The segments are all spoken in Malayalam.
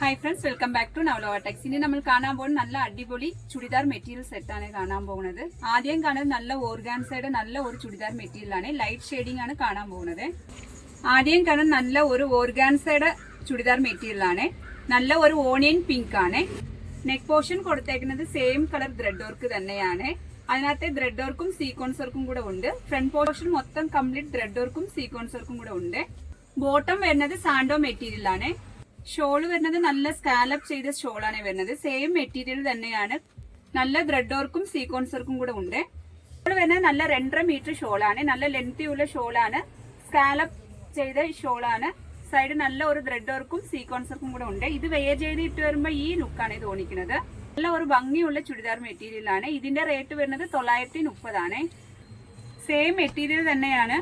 Hi friends welcome back to നവലോവ techs ഇനി നമ്മൾ കാണാൻ പോകുന്ന നല്ല അടിപൊളി ചുടിദാർ മെറ്റീരിയൽ സെറ്റാണ് കാണാൻ പോകുന്നത്. ആദ്യം കാണുന്നത് നല്ല ഓർഗാൻസയുടെ നല്ല ഒരു ചുടിദാർ മെറ്റീരിയൽ ആണ്. ലൈറ്റ് ഷെയ്ഡിംഗ് ആണ് കാണാൻ പോകുന്നത്. ആദ്യം കാണുന്ന നല്ല ഒരു ഓർഗാൻസയുടെ ചുടിദാർ മെറ്റീരിയൽ ആണ്. നല്ല ഒരു ഓണിയൻ പിങ്ക് ആണ്. നെക്ക് പോർഷൻ കൊടുത്തേക്കുന്നത് സെയിം കളർ ത്രെഡ് വർക്ക് തന്നെയാണ്. അതിനകത്ത് ത്രെഡ് വർക്കും സീക്വൻസ് വർക്കും കൂടെ ഉണ്ട്. ഫ്രണ്ട് പോർഷൻ മൊത്തം കംപ്ലീറ്റ് ത്രെഡ് വർക്കും സീക്വൻസ് വർക്കും കൂടെ ഉണ്ട്. ബോട്ടം വരുന്നത് സാൻഡോ മെറ്റീരിയൽ ഷോൾ വരുന്നത് നല്ല സ്കാലപ്പ് ചെയ്ത ഷോളാണ് വരുന്നത്. സെയിം മെറ്റീരിയൽ തന്നെയാണ്. നല്ല ത്രെഡ് വർക്കും സീക്വൻസ് വർക്കും കൂടെ ഉണ്ട്. ഷോൾ വരുന്നത് നല്ല രണ്ടര മീറ്റർ ഷോളാണ്. നല്ല ലെങ്തി ഉള്ള ഷോളാണ്. സ്കാലപ്പ് ചെയ്ത ഷോളാണ്. സൈഡ് നല്ല ഒരു ത്രെഡ് വർക്കും സീക്വൻസ് വർക്കും കൂടെ ഉണ്ട്. ഇത് വെയർ ചെയ്ത് ഇട്ട് വരുമ്പോൾ ഈ ലുക്കാണ് തോന്നിക്കുന്നത് നല്ല ഒരു ഭംഗിയുള്ള ചുരിദാർ മെറ്റീരിയൽ ആണ്. ഇതിന്റെ റേറ്റ് വരുന്നത് തൊള്ളായിരത്തി മുപ്പതാണ് സെയിം മെറ്റീരിയൽ തന്നെയാണ്.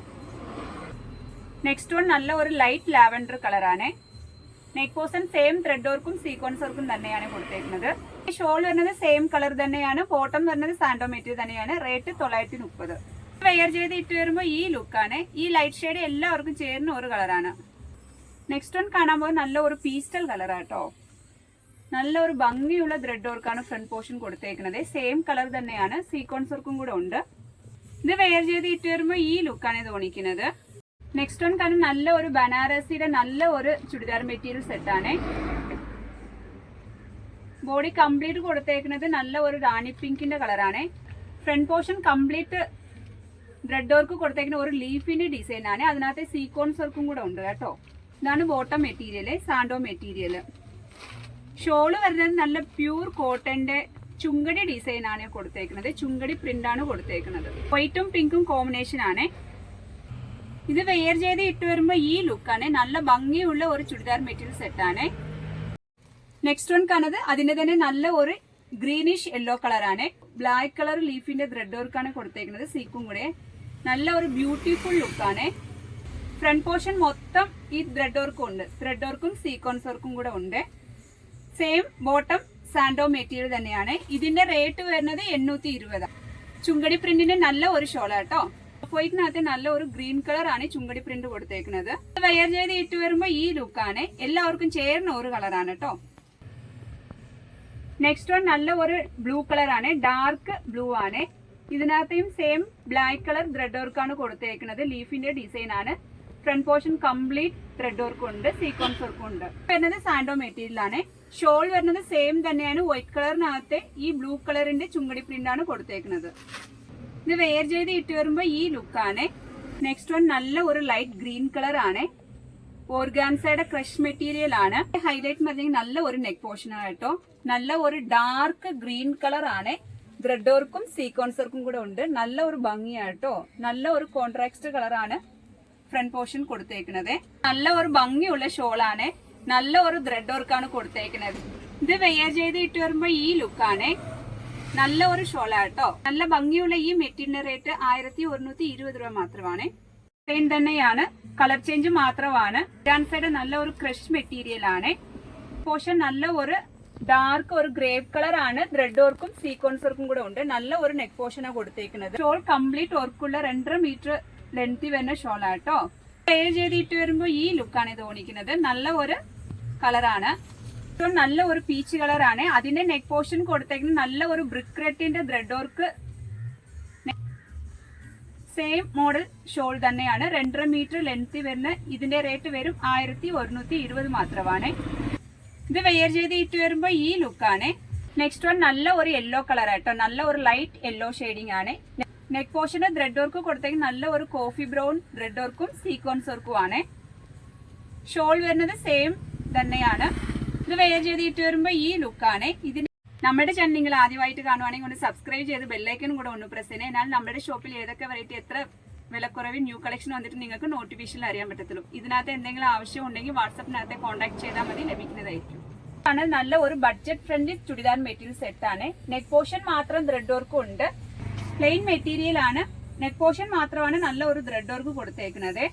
നെക്സ്റ്റ് വൺ നല്ല ഒരു ലൈറ്റ് ലാവൻഡർ കളറാണ് നെക്ക് പോർഷൻ സെയിം ത്രെഡ് വർക്കും സീക്വൻസ് വർക്കും തന്നെയാണ് കൊടുത്തേക്കുന്നത്. ഷോൾ വരുന്നത് സെയിം കളർ തന്നെയാണ് ബോട്ടം വരുന്നത് സാൻഡോ മെറ്റീരിയൽ തന്നെയാണ് റേറ്റ് തൊള്ളായിരത്തി മുപ്പത് വെയർ ചെയ്ത് ഇട്ട് വരുമ്പോൾ ഈ ലുക്കാണ് ഈ ലൈറ്റ് ഷെയ്ഡ് എല്ലാവർക്കും ചേരുന്ന ഒരു കളറാണ് നെക്സ്റ്റ് വൺ കാണാൻ പോകുന്നത് നല്ല ഒരു പീസ്റ്റൽ കളറാട്ടോ നല്ല ഒരു ഭംഗിയുള്ള ത്രെഡ് വർക്കാണ് ഫ്രണ്ട് പോർഷൻ കൊടുത്തേക്കുന്നത്. സെയിം കളർ തന്നെയാണ് സീക്വൻസ് വർക്കും കൂടെ ഉണ്ട്. ഇത് വെയർ ചെയ്ത് ഇട്ട് വരുമ്പോൾ ഈ ലുക്കാണ് ഇത് തോന്നിക്കുന്നത് നെക്സ്റ്റ് വൺ കാരണം നല്ല ഒരു ബനാറസിയുടെ നല്ല ഒരു ചുരിദാർ മെറ്റീരിയൽ സെറ്റാണ് ബോഡി കംപ്ലീറ്റ് കൊടുത്തേക്കുന്നത് നല്ല ഒരു റാണി പിങ്കിന്റെ കളറാണ് front portion complete thread work കൊടുത്തേക്കുന്ന ഒരു ലീഫിന്റെ ഡിസൈൻ ആണ്. അതിനകത്ത് സീക്വൻസ് വർക്കും കൂടെ ഉണ്ട് കേട്ടോ. ഇതാണ് ബോട്ടം മെറ്റീരിയൽ സാൻഡോ മെറ്റീരിയൽ ഷോൾ വരുന്നത് നല്ല പ്യൂർ കോട്ടന്റെ ചുങ്കടി ഡിസൈൻ ആണ് കൊടുത്തേക്കുന്നത്. ചുങ്കടി പ്രിന്റ് ആണ് കൊടുത്തേക്കുന്നത്. വൈറ്റും പിങ്കും കോമ്പിനേഷൻ ആണ്. ഇത് വെയർ ചെയ്ത് ഇട്ട് വരുമ്പോൾ ഈ ലുക്കാണ് നല്ല ഭംഗിയുള്ള ഒരു ചുരിദാർ മെറ്റീരിയൽ സെറ്റാണ് നെക്സ്റ്റ് വൺ കാണുന്നത് അതിന്റെ തന്നെ നല്ല ഒരു ഗ്രീനിഷ് യെല്ലോ കളറാണ് ബ്ലാക്ക് കളർ ലീഫിന്റെ ത്രെഡ് വർക്കാണ് കൊടുത്തേക്കുന്നത് സീക്കും കൂടെ. നല്ല ഒരു ബ്യൂട്ടിഫുൾ ലുക്കാണ് ഫ്രണ്ട് പോർഷൻ മൊത്തം ഈ ത്രെഡ് വർക്കും ഉണ്ട്. ത്രെഡ് വർക്കും സീക്വൻസ് വർക്കും കൂടെ ഉണ്ട്. സെയിം ബോട്ടം സാൻഡോ മെറ്റീരിയൽ തന്നെയാണ്. ഇതിന്റെ റേറ്റ് വരുന്നത് എണ്ണൂറ്റി ഇരുപതാണ് ചുങ്കടി പ്രിന്റിന്റെ നല്ല ഒരു ഷോളാട്ടോ വൈറ്റിനകത്ത് നല്ല ഒരു ഗ്രീൻ കളർ ആണ് ചുങ്കടി പ്രിന്റ് കൊടുത്തേക്കുന്നത്. വെയർ ചെയ്ത് ഇട്ട് വരുമ്പോൾ ഈ ലുക്കാണ്. എല്ലാവർക്കും ചേർന്ന ഒരു കളറാണ് കേട്ടോ നെക്സ്റ്റ് വൺ നല്ല ഒരു ബ്ലൂ കളർ ആണ് ഡാർക്ക് ബ്ലൂ ആണ്. ഇതിനകത്തെയും same black colour thread work ആണ് കൊടുത്തേക്കുന്നത്. ലീഫിന്റെ ഡിസൈൻ ആണ്. Front portion complete thread work ഉണ്ട് സീക്വൻസ് വർക്ക് ഉണ്ട്. വരുന്നത് സാൻഡോ മെറ്റീരിയൽ ആണ്. ഷോൾ വരുന്നത് സെയിം തന്നെയാണ്. വൈറ്റ് കളറിനകത്തെ ഈ ബ്ലൂ കളറിന്റെ ചുങ്കടി പ്രിന്റ് ആണ് കൊടുത്തേക്കുന്നത്. ഇത് വെയർ ചെയ്ത് ഇട്ട് വരുമ്പോൾ ഈ ലുക്കാണ് നെക്സ്റ്റ് വൺ നല്ല ഒരു ലൈറ്റ് ഗ്രീൻ കളർ ആണ്. ഓർഗാൻസയുടെ ക്രഷ് മെറ്റീരിയൽ ആണ്. ഹൈലൈറ്റ് പറഞ്ഞെങ്കിൽ നല്ല ഒരു നെക്ക് പോർഷൻ ആയിട്ടോ നല്ല ഒരു ഡാർക്ക് ഗ്രീൻ കളർ ആണ്. ത്രെഡ് വർക്കും സീക്വൻസ് വർക്കും കൂടെ ഉണ്ട്. നല്ല ഒരു ഭംഗിയായിട്ടോ നല്ല ഒരു കോൺട്രാക്സ്റ്റ് കളറാണ് ഫ്രണ്ട് പോർഷൻ കൊടുത്തേക്കുന്നത് നല്ല ഒരു ഭംഗിയുള്ള ഷോളാണ് നല്ല ഒരു ത്രെഡ് വർക്കാണ് കൊടുത്തേക്കുന്നത് ഇത് വെയർ ചെയ്ത് ഇട്ട് വരുമ്പോൾ ഈ ലുക്കാണ് നല്ല ഒരു ഷോളാട്ടോ നല്ല ഭംഗിയുള്ള ഈ മെറ്റീരിയൽ റേറ്റ് ആയിരത്തി ഒരുന്നൂറ്റി ഇരുപത് രൂപ മാത്രമാണ്. സെയിം തന്നെയാണ്. കളർ ചേഞ്ച് മാത്രമാണ്. സൈഡ് നല്ല ഒരു ക്രഷ് മെറ്റീരിയൽ ആണ്. പോഷൻ നല്ല ഒരു ഡാർക്ക് ഒരു ഗ്രേപ്പ് കളർ ആണ്. ത്രെഡ് വർക്കും സീക്വൻസ് വർക്കും കൂടെ ഉണ്ട്. നല്ല ഒരു നെക്ക് പോർഷനാണ് കൊടുത്തേക്കുന്നത്. ഷോൾ കംപ്ലീറ്റ് വർക്കുള്ള രണ്ടര മീറ്റർ ലെങ്തി വരുന്ന ഷോളാട്ടോ പേ ചെയ്തിട്ട് വരുമ്പോൾ ഈ ലുക്കാണ് തോന്നിക്കുന്നത് നല്ല ഒരു കളറാണ് ഏറ്റവും നല്ല ഒരു പീച്ച് ആണ്. അതിന്റെ നെക്ക് പോർഷൻ കൊടുത്തേക്കുന്നത് നല്ല ഒരു brick റെറ്റിന്റെ thread work same model shawl തന്നെയാണ്. രണ്ടര മീറ്റർ ലെങ്ത് വരുന്ന ഇതിന്റെ റേറ്റ് വരും ആയിരത്തി ഒരുന്നൂറ്റി ഇരുപത് മാത്രമാണ്. ഇത് വെയർ ചെയ്ത് ഇട്ട് വരുമ്പോൾ ഈ ലുക്കാണ് നെക്സ്റ്റ് വൺ നല്ല ഒരു യെല്ലോ കളർ ആട്ടോ. നല്ല ഒരു ലൈറ്റ് യെല്ലോ ഷെയ്ഡിംഗ് ആണ്. നെക്ക് പോർഷന് ത്രെഡ് വർക്ക് കൊടുത്തേക്ക് നല്ല ഒരു കോഫി ബ്രൗൺ ത്രെഡ് വർക്കും സീക്വൻസ് വർക്കും ആണ്. ഷോൾ വരുന്നത് സെയിം തന്നെയാണ്. ഇത് വെയർ ചെയ്ത് ഇട്ട് വരുമ്പോൾ ഈ ലുക്കാണ് ഇതിന് നമ്മുടെ ചാനൽ നിങ്ങൾ ആദ്യമായിട്ട് കാണുവാണെങ്കിൽ ഒന്ന് സബ്സ്ക്രൈബ് ചെയ്ത് ബെല്ലൈക്കനും കൂടെ ഒന്ന് പ്രസ് ചെയ്യണേ. എന്നാൽ നമ്മുടെ ഷോപ്പിൽ ഏതൊക്കെ വെറൈറ്റി എത്ര വിലക്കുറവിൽ ന്യൂ കളക്ഷൻ വന്നിട്ട് നിങ്ങൾക്ക് നോട്ടിഫിക്കേഷനിൽ അറിയാൻ പറ്റത്തുള്ളൂ. ഇതിനകത്ത് എന്തെങ്കിലും ആവശ്യം ഉണ്ടെങ്കിൽ വാട്സപ്പിനകത്ത് കോൺടാക്ട് ചെയ്താൽ മതി ലഭിക്കുന്നതായിരിക്കും. ആണ് നല്ല ഒരു budget friendly churidar material set ആണ്. നെക്ക് പോർഷൻ മാത്രം ത്രെഡ് വർക്കും ഉണ്ട്. പ്ലെയിൻ മെറ്റീരിയൽ ആണ്. നെക്ക് പോർഷൻ മാത്രമാണ് നല്ല ഒരു ത്രെഡ് വർക്ക് കൊടുത്തേക്കുന്നത്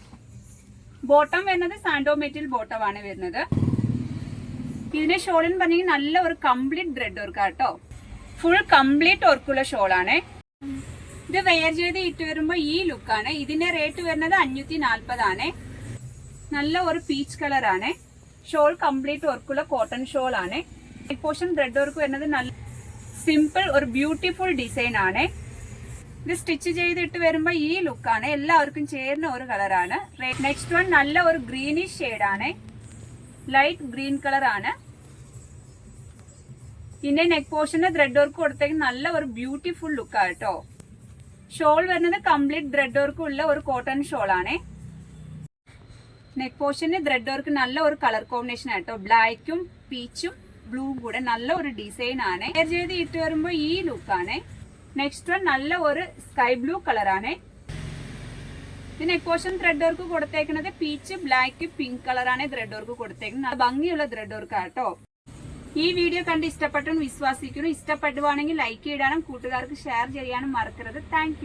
ബോട്ടം വരുന്നത് സാൻഡോ മെറ്റീരിയൽ ബോട്ടം ആണ് വരുന്നത്. ഇതിന്റെ ഷോൾ എന്ന് പറഞ്ഞെങ്കിൽ നല്ല ഒരു കംപ്ലീറ്റ് ത്രെഡ് വർക്ക് ആട്ടോ ഫുൾ കംപ്ലീറ്റ് വർക്കുള്ള ആണ് ഇത് വെയർ ചെയ്ത് ഇട്ട് വരുമ്പോൾ ഈ ലുക്കാണ് ഇതിന്റെ റേറ്റ് വരുന്നത് അഞ്ഞൂറ്റി നാൽപ്പതാണ് നല്ല ഒരു പീച്ച് കളറാണ് ഷോൾ കംപ്ലീറ്റ് വർക്കുള്ള കോട്ടൺ ഷോൾ ആണ്. പോർഷൻ ത്രെഡ് വർക്ക് വരുന്നത് നല്ല സിമ്പിൾ ഒരു ബ്യൂട്ടിഫുൾ ഡിസൈൻ ആണ്. ഇത് സ്റ്റിച്ച് ചെയ്തിട്ട് വരുമ്പോൾ ഈ ലുക്കാണ് എല്ലാവർക്കും ചേരുന്ന ഒരു കളറാണ് നെക്സ്റ്റ് വൺ നല്ല ഒരു ഗ്രീനിഷ് ആണ്. ലൈറ്റ് ഗ്രീൻ കളർ ആണ്. ഇതിന്റെ നെക്ക് പോർഷന് ത്രെഡ് വർക്ക് കൊടുത്തേക്ക് നല്ല ഒരു ബ്യൂട്ടിഫുൾ ലുക്കാണ് കേട്ടോ ഷോൾ വരുന്നത് കംപ്ലീറ്റ് ത്രെഡ് വർക്ക് ഉള്ള ഒരു കോട്ടൺ ഷോൾ ആണേ. നെക്ക് പോർഷന് ത്രെഡ് വർക്ക് നല്ല ഒരു കളർ കോമ്പിനേഷൻ ആട്ടോ ബ്ലാക്കും പീച്ചും ബ്ലൂവും കൂടെ നല്ല ഒരു ഡിസൈൻ ആണ്. ഹെയർ ചെയ്ത് ഇട്ട് വരുമ്പോൾ ഈ ലുക്കാണ് നെക്സ്റ്റ് വൺ നല്ല ഒരു സ്കൈ ബ്ലൂ കളറാണ് ഇത് നെക്ക് പോർഷൻ ത്രെഡ് വർക്ക് കൊടുത്തേക്കുന്നത് പീച്ച് ബ്ലാക്ക് പിങ്ക് കളറാണ് ത്രെഡ് വർക്ക് കൊടുത്തേക്കുന്നത് ഭംഗിയുള്ള ത്രെഡ് വർക്ക് ആട്ടോ ഈ വീഡിയോ കണ്ട് ഇഷ്ടപ്പെട്ടെന്ന് വിശ്വസിക്കുന്നു. ഇഷ്ടപ്പെടുവാണെങ്കിൽ ലൈക്ക് ചെയ്യാനും കൂട്ടുകാർക്ക് ഷെയർ ചെയ്യാനും മറക്കരുത്. താങ്ക്